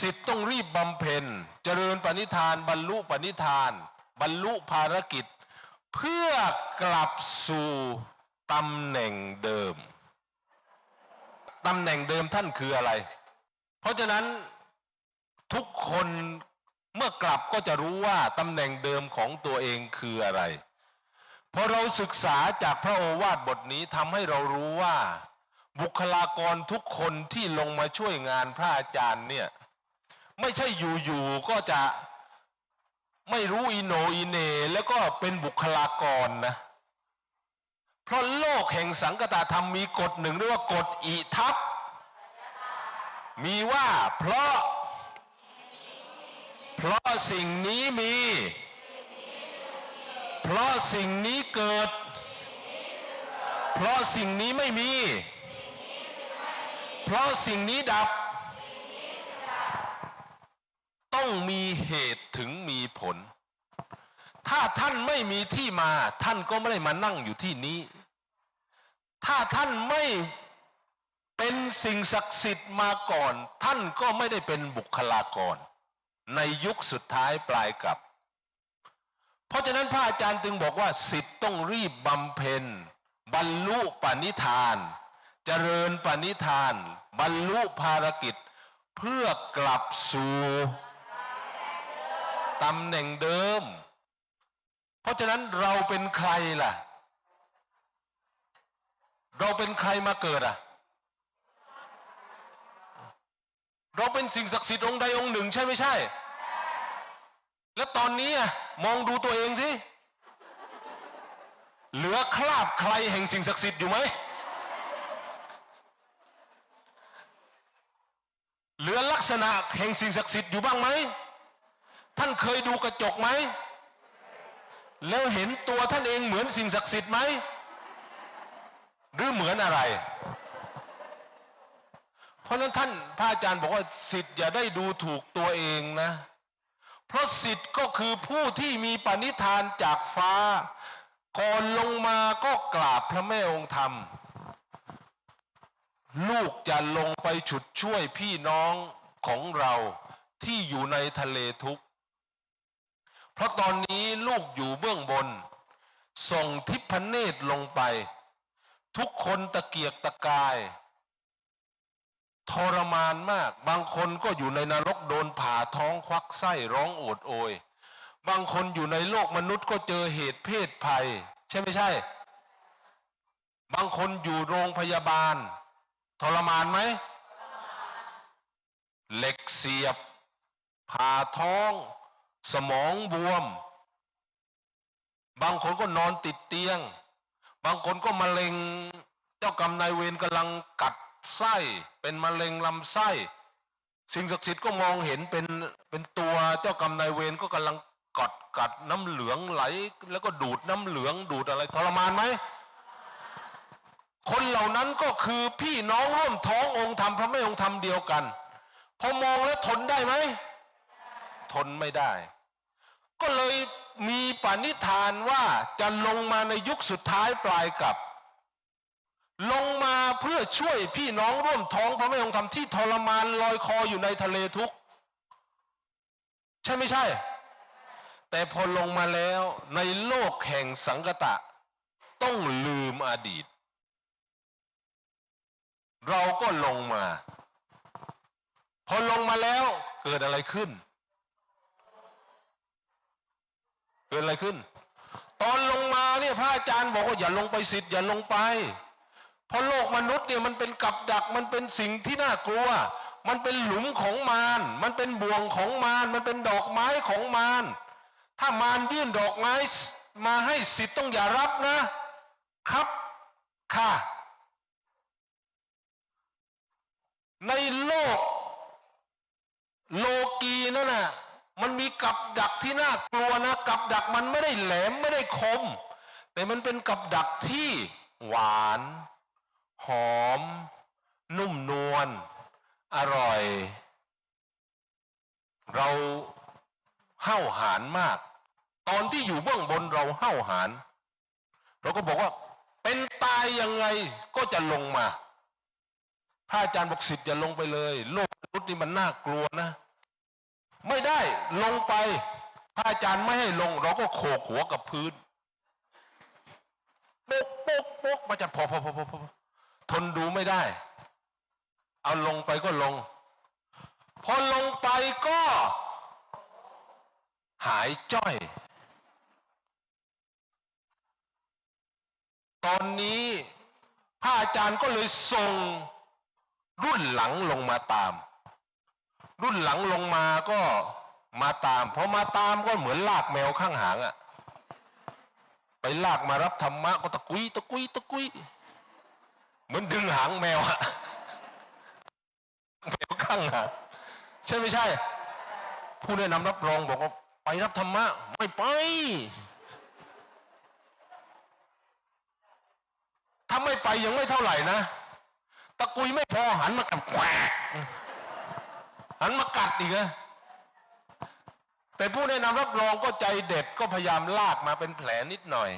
สิทธิ์ต้องรีบบำเพ็ญ เจริญปณิธาน บรรลุปณิธาน บรรลุภารกิจ เพื่อกลับสู่ตำแหน่งเดิมตำแหน่งเดิมท่านคืออะไร เพราะฉะนั้นทุกคนเมื่อกลับก็จะรู้ว่าตำแหน่งเดิมของตัวเองคืออะไรพอเราศึกษาจากพระโอวาทบทนี้ทำให้เรารู้ว่า บุคลากรทุกคนที่ลงมาช่วยงานพระอาจารย์เนี่ย ไม่ใช่อยู่ๆก็จะไม่รู้อีโนอีเน แล้วก็เป็นบุคลากรนะ เพราะโลกแห่งสังกตธรรมมีกฎหนึ่งเรียกว่ากฎอิทัพมีว่าเพราะ เพราะสิ่งนี้มี เพราะสิ่งนี้เกิด เพราะสิ่งนี้ไม่มี เพราะสิ่งนี้ดับ ต้องมีเหตุถึงมีผล ถ้าท่านไม่มีที่มา ท่านก็ไม่ได้มานั่งอยู่ที่นี้ ถ้าท่านไม่เป็นสิ่งศักดิ์สิทธิ์มาก่อน ท่านก็ไม่ได้เป็นบุคลากร ในยุคสุดท้ายปลายกับ เพราะฉะนั้นพระอาจารย์จึงบอกว่าสิทธิ์ต้องรีบบำเพ็ญ บรรลุปณิธาน เจริญปณิธาน บรรลุภารกิจ เพื่อกลับสู่ ตำแหน่งเดิม เพราะฉะนั้นเราเป็นใครล่ะ เราเป็นใครมาเกิดอะ เราเป็นสิ่งศักดิ์สิทธิ์องค์ใดองค์หนึ่งใช่ไม่ใช่ แล้วตอนนี้อะมองดูตัวเองสิเหลือคราบใครแห่งสิ่งศักดิ์สิทธิ์อยู่ไหมเหลือลักษณะแห่งสิ่งศักดิ์สิทธิ์อยู่บ้างไหม ท่านเคยดูกระจกไหม แล้วเห็นตัวท่านเองเหมือนสิ่งศักดิ์สิทธิ์ไหม หรือเหมือนอะไร เพราะนั้นท่านพระอาจารย์บอกว่าสิทธิ์อย่าได้ดูถูกตัวเองนะ เพราะสิทธิ์ก็คือผู้ที่มีปณิธานจากฟ้า ก่อนลงมาก็กราบพระแม่องค์ธรรม ลูกจะลงไปฉุดช่วยพี่น้องของเราที่อยู่ในทะเลทุกข์ เพราะตอนนี้ลูกอยู่เบื้องบน ส่งทิพเนตรลงไป ทุกคนตะเกียกตะกาย ทรมานมาก บางคนก็อยู่ในนรกโดนผ่าท้องควักไส้ร้องโอดโอย บางคนอยู่ในโลกมนุษย์ก็เจอเหตุเพศภัย ใช่ไม่ใช่ บางคนอยู่โรงพยาบาล ทรมานไหมเหล็กเสียบผ่าท้อง สมองบวม บางคนก็นอนติดเตียง บางคนก็มะเร็ง เจ้ากรรมนายเวรกำลังกัดไส้ เป็นมะเร็งลำไส้ สิ่งศักดิ์สิทธิ์ก็มองเห็นเป็นเป็นตัวเจ้ากรรมนายเวรก็กำลังกอดกัดน้ำเหลืองไหล แล้วก็ดูดน้ำเหลืองดูดอะไรทรมานไหมคนเหล่านั้นก็คือพี่น้องร่วมท้ององค์ธรรมพระแม่องค์ธรรมเดียวกัน พอมองแล้วทนได้ไหม ทนไม่ได้ ก็เลยมีปณิธานว่าจะลงมาในยุคสุดท้ายปลายกับ ลงมาเพื่อช่วยพี่น้องร่วมท้องพระแม่องค์ธรรมที่ทรมานลอยคออยู่ในทะเลทุกข์ใช่ไม่ใช่ แต่พอลงมาแล้วในโลกแห่งสังกตะ ต้องลืมอดีต เราก็ลงมา พอลงมาแล้วเกิดอะไรขึ้น เกิดอะไรขึ้น ตอนลงมาเนี่ยพระอาจารย์บอกว่าอย่าลงไปสิทธิ์อย่าลงไป เพราะโลกมนุษย์เนี่ยมันเป็นกับดักมันเป็นสิ่งที่น่ากลัว มันเป็นหลุมของมารมันเป็นบ่วงของมารมันเป็นดอกไม้ของมารถ้ามารยื่นดอกไม้มาให้สิทธิ์ต้องอย่ารับนะ ครับค่ะ ในโลกโลกีนั่นน่ะ มันมีกับดักที่น่ากลัวนะ กับดักมันไม่ได้แหลมไม่ได้คม แต่มันเป็นกับดักที่หวาน หอม นุ่มนวลอร่อย เราเห้าหาญมาก ตอนที่อยู่เบื้องบนเราเห้าหาญเราก็บอกว่าเป็นตายยังไงก็จะลงมา พระอาจารย์บอกสิทธิ์อย่าลงไปเลย โลกมนุษย์นี่มันน่ากลัวนะ ไม่ได้ลงไปพระอาจารย์ไม่ให้ลง เราก็โขกหัวกับพื้นปุ๊กปุ๊กปุ๊กมาจะพอพอพอพอพอทนดูไม่ได้ เอาลงไปก็ลง พอลงไปก็ หายจ้อย ตอนนี้พระอาจารย์ก็เลยส่งรุ่นหลังลงมาตาม รุ่นหลังลงมาก็มาตามพอมาตามก็เหมือนลากแมวข้างหางอะไปลากมารับธรรมะก็ตะกุยตะกุยตะกุยเหมือนดึงหางแมวอะแมวข้างหางใช่ไม่ใช่ ผู้แนะนำรับรองบอกว่าไปรับธรรมะไม่ไปถ้าไม่ไปยังไม่เท่าไหร่นะ ตะกุยไม่พอหันมากัดแควก หันมากัดอีกนะแต่ผู้แนะนำรับรองก็ใจเด็ดก็พยายามลากมาเป็นแผลนิดหน่อย